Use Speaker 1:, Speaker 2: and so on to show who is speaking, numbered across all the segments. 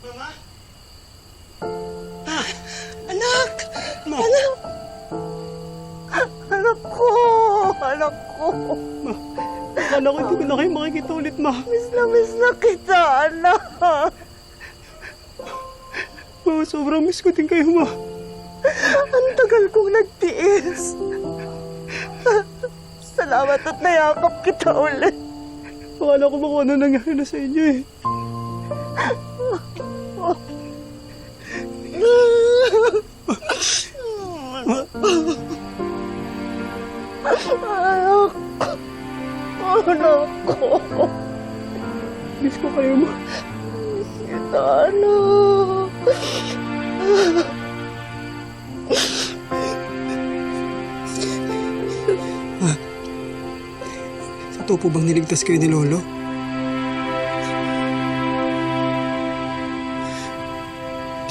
Speaker 1: Mama? Ah, anak! Ma. Anak!
Speaker 2: Anak ko! Anak ko!
Speaker 1: Akala ko hindi ko na kayo makikita ulit, ma.
Speaker 2: Miss na miss na kita, anak!
Speaker 1: Ma, sobrang miss ko din kayo, ma.
Speaker 2: Ang tagal kong nagtiis. Salamat at nayakap kita ulit.
Speaker 1: Akala ko ba kung ano nangyari na sa inyo, eh.
Speaker 2: Anak! Anak ko!
Speaker 1: Miss ko kayo, ma.
Speaker 2: Kita, anak!
Speaker 1: Totoo po bang niligtas kayo ni Lolo?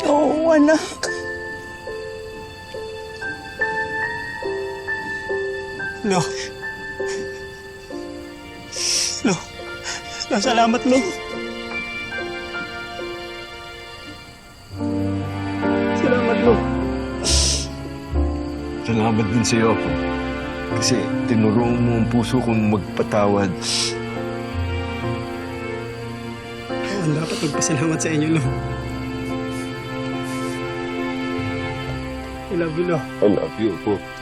Speaker 2: Oo, anak.
Speaker 1: Lo. Lo. Lo, salamat, Lo. Salamat, Lo.
Speaker 3: Salamat din sa iyo, Apo. Kasi tinurong mo ang puso kong magpatawad.
Speaker 1: Ang dapat magpasalamat sa inyo, Lo. I love you, Lo.
Speaker 3: I love you, Apo.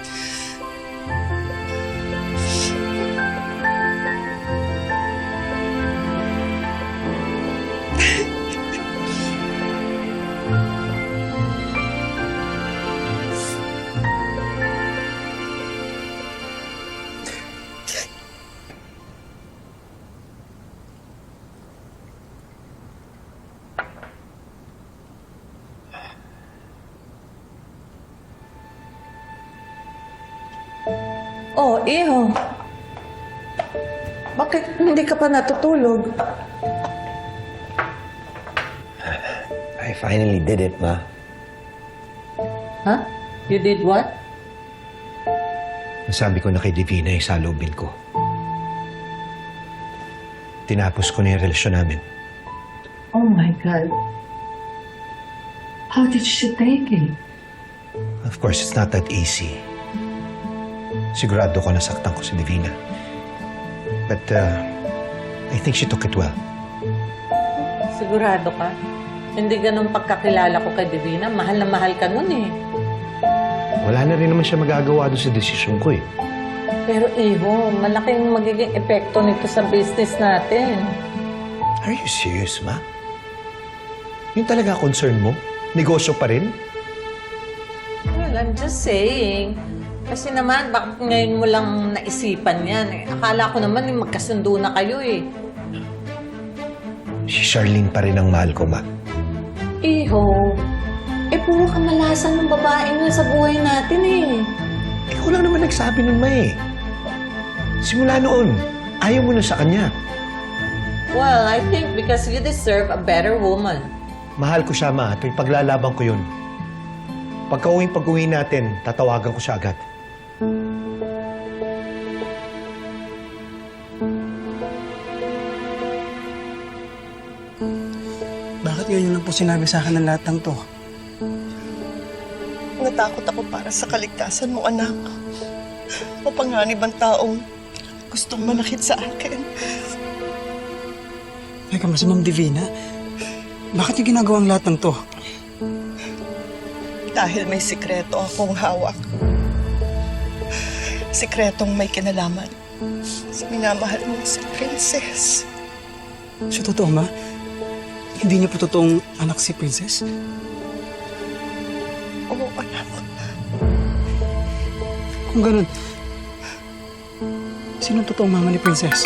Speaker 2: Oh, iho. Bakit hindi ka pa natutulog?
Speaker 4: I finally did it, Ma.
Speaker 2: Huh? You did what?
Speaker 4: Nasabi ko na kay Divina yung salubin ko. Tinapos ko na yung relasyon namin.
Speaker 2: Oh my God. How did she take it?
Speaker 4: Of course, it's not that easy. Sigurado ko nasaktan ko si Divina. But, uh, I think she took it well.
Speaker 5: Sigurado ka? Hindi ganun pagkakilala ko kay Divina. Mahal na mahal ka nun eh.
Speaker 4: Wala na rin naman siya magagawa doon sa desisyon ko eh.
Speaker 5: Pero iho, malaking magiging epekto nito sa business natin.
Speaker 4: Are you serious, Ma? Yun talaga concern mo? Negosyo pa rin?
Speaker 5: Well, I'm just saying. Kasi naman, bakit ngayon mo lang naisipan yan? Eh, akala ko naman eh, magkasundo na kayo eh.
Speaker 4: Si Charlene pa rin ang mahal ko, Ma.
Speaker 5: Iho, eh puro kamalasan ng babae nga sa buhay natin eh.
Speaker 4: Ikaw lang naman nagsabi nun, Ma eh. Simula noon, ayaw mo na sa kanya.
Speaker 5: Well, I think because you deserve a better woman.
Speaker 4: Mahal ko siya, Ma. Ito'y paglalaban ko yun. Pagka uwing pag-uwi natin, tatawagan ko siya agad.
Speaker 1: Ngayon lang po sinabi sa akin ng lahat ng to?
Speaker 2: Natakot ako para sa kaligtasan mo, anak. O panganib ang taong gustong manakit sa akin.
Speaker 1: Teka, mas Ma'am Divina, bakit niyo ginagawa ang lahat ng to?
Speaker 2: Dahil may sikreto akong hawak. Sikretong may kinalaman sa minamahal mo si Princess.
Speaker 1: Sa totoo, ma? Hindi niyo po totoong anak si Princess?
Speaker 2: Oo, anak.
Speaker 1: Kung ganun, sino ang totoong mama ni Princess?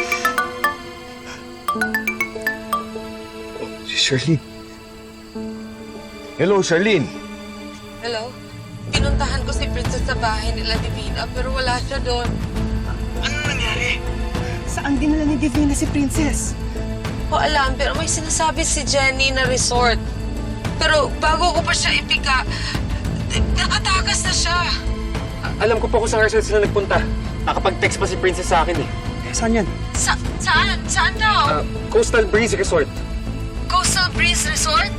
Speaker 3: Si Charlene. Hello, Charlene.
Speaker 6: Hello? Pinuntahan ko si Princess sa bahay nila Divina pero wala siya doon.
Speaker 2: Saan dinala ni Divina si Princess?
Speaker 6: Ko alam pero may sinasabi si Jenny na resort. Pero bago ko pa siya ipika, nakatakas na siya.
Speaker 7: Alam ko po kung saan sila nagpunta. Nakapag-text pa si Princess sa akin eh.
Speaker 1: Eh, saan yan?
Speaker 6: Sa saan? Saan daw?
Speaker 7: Ah, Coastal Breeze Resort.
Speaker 6: Coastal Breeze Resort?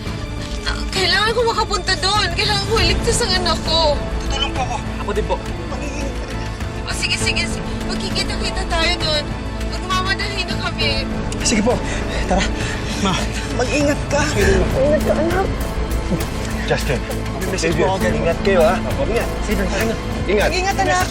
Speaker 6: Ah, Kailangan ko makapunta doon. Kailangan ko iligtas ang anak ko.
Speaker 1: Tutulong po ako.
Speaker 7: Ako din po.
Speaker 6: O sige, sige. sige. Magkikita-kita tayo doon. Magmamadali na kami.
Speaker 1: Sige po. Tara. Ma,
Speaker 2: Mag-ingat ka.
Speaker 3: Justin,
Speaker 1: message po ako
Speaker 3: ingat kayo ha. Ingat. Ingat. Ingat.
Speaker 2: Mag-ingat, anak.